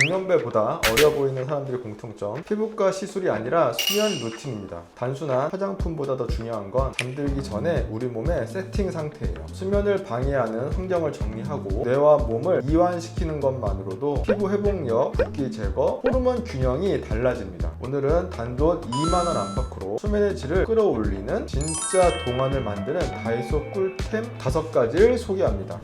공연배보다 어려 보이는 사람들의 공통점 피부과 시술이 아니라 수면 루틴입니다. 단순한 화장품보다 더 중요한 건 잠들기 전에 우리 몸의 세팅 상태예요. 수면을 방해하는 환경을 정리하고 뇌와 몸을 이완시키는 것만으로도 피부 회복력, 붓기 제거, 호르몬 균형이 달라집니다. 오늘은 단돈 2만원 안팎으로 수면의 질을 끌어올리는 진짜 동안을 만드는 다이소 꿀템 5가지를 소개합니다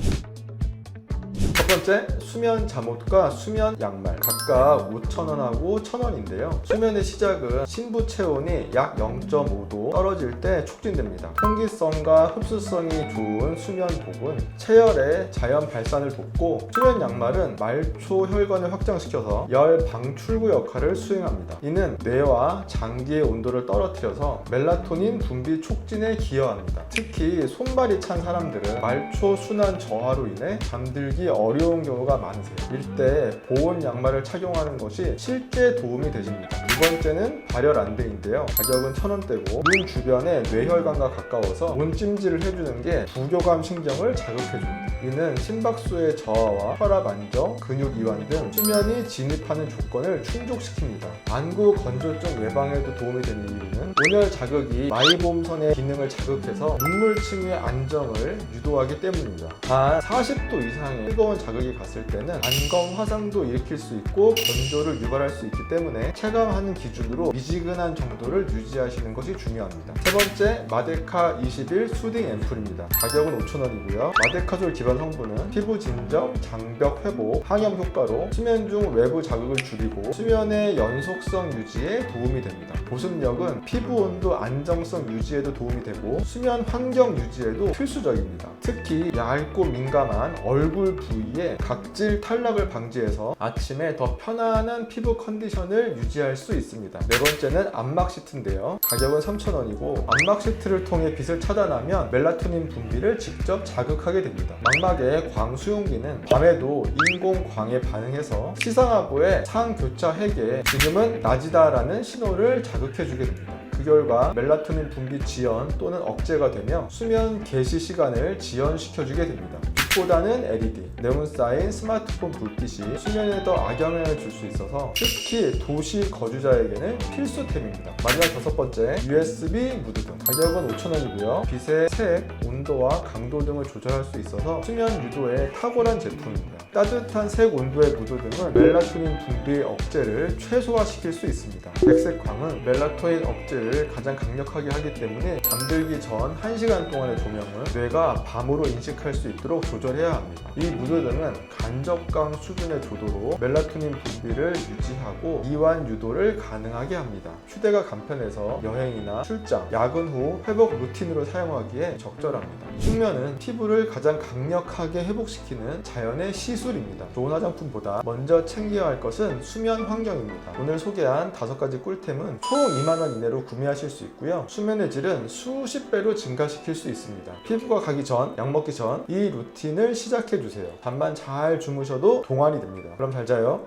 첫 번째, 수면 잠옷과 수면 양말 각각 5,000원하고 1,000원인데요. 수면의 시작은 신부 체온이 약 0.5도 떨어질 때 촉진됩니다. 통기성과 흡수성이 좋은 수면 복은 체열의 자연 발산을 돕고 수면 양말은 말초 혈관을 확장시켜서 열 방출구 역할을 수행합니다. 이는 뇌와 장기의 온도를 떨어뜨려서 멜라토닌 분비 촉진에 기여합니다. 특히 손발이 찬 사람들은 말초 순환 저하로 인해 잠들기 어려운 경우가 많으세요. 일대 보온 양말을 착용하는 것이 실제 도움이 되십니다. 두 번째는 발열 안대인데요. 가격은 천 원대고 눈 주변에 뇌혈관과 가까워서 온찜질을 해주는 게 부교감 신경을 자극해줍니다. 이는 심박수의 저하와 혈압 안정, 근육 이완 등 수면이 진입하는 조건을 충족시킵니다. 안구 건조증 예방에도 도움이 되는 이유는 온열 자극이 마이봄선의 기능을 자극해서 눈물침의 안정을 유도하기 때문입니다. 단 40도 이상의 뜨거운 자극이 갔을 때는 안검 화상도 일으킬 수 있고 건조를 유발할 수 있기 때문에 체감하는 기준으로 미지근한 정도를 유지하시는 것이 중요합니다. 세 번째, 마데카 21 수딩 앰플입니다. 가격은 5,000원이고요. 마데카졸 기반 성분은 피부 진정, 장벽 회복, 항염 효과로 수면 중 외부 자극을 줄이고 수면의 연속성 유지에 도움이 됩니다. 보습력은 피부 온도 안정성 유지에도 도움이 되고 수면 환경 유지에도 필수적입니다. 특히 얇고 민감한 얼굴 부위에 각질 탈락을 방지해서 아침에 더 편안한 피부 컨디션을 유지할 수 있습니다. 네 번째는 안막 시트인데요. 가격은 3,000원이고 안막 시트를 통해 빛을 차단하면 멜라토닌 분비를 직접 자극하게 됩니다. 망막의 광수용기는 밤에도 인공광에 반응해서 시상하부의 상교차 핵에 지금은 낮이다라는 신호를 자극해주게 됩니다. 그 결과 멜라토닌 분비 지연 또는 억제가 되며 수면 개시 시간을 지연시켜주게 됩니다. 빛보다는 LED, 네온 쌓인 스마트폰 불빛이 수면에 더 악영향을 줄 수 있어서 특히 도시 거주자에게는 필수템입니다. 마지막 다섯 번째, USB 무드등. 가격은 5,000원이고요. 빛의 색, 온도와 강도 등을 조절할 수 있어서 수면 유도에 탁월한 제품입니다. 따뜻한 색 온도의 무드등은 멜라토닌 분비 억제를 최소화시킬 수 있습니다. 백색 광은 멜라토닌 억제를 가장 강력하게 하기 때문에 잠들기 전 1시간 동안의 조명은 뇌가 밤으로 인식할 수 있도록 조절해야 합니다. 이 무드등은 간접광 수준의 조도로 멜라토닌 분비를 유지하고 이완 유도를 가능하게 합니다. 휴대가 간편해서 여행이나 출장, 야근 후 회복 루틴으로 사용하기에 적절합니다. 숙면은 피부를 가장 강력하게 회복시키는 자연의 시술입니다. 좋은 화장품보다 먼저 챙겨야 할 것은 수면 환경입니다. 오늘 소개한 다섯 가지 꿀템은 총 2만원 이내로 구매하실 수 있고요. 수면의 질은 수십 배로 증가시킬 수 있습니다. 피부가 가기 전, 약 먹기 전 이 루틴을 시작해 주세요. 잠만 잘 주무셔도 동안이 됩니다. 그럼 잘 자요.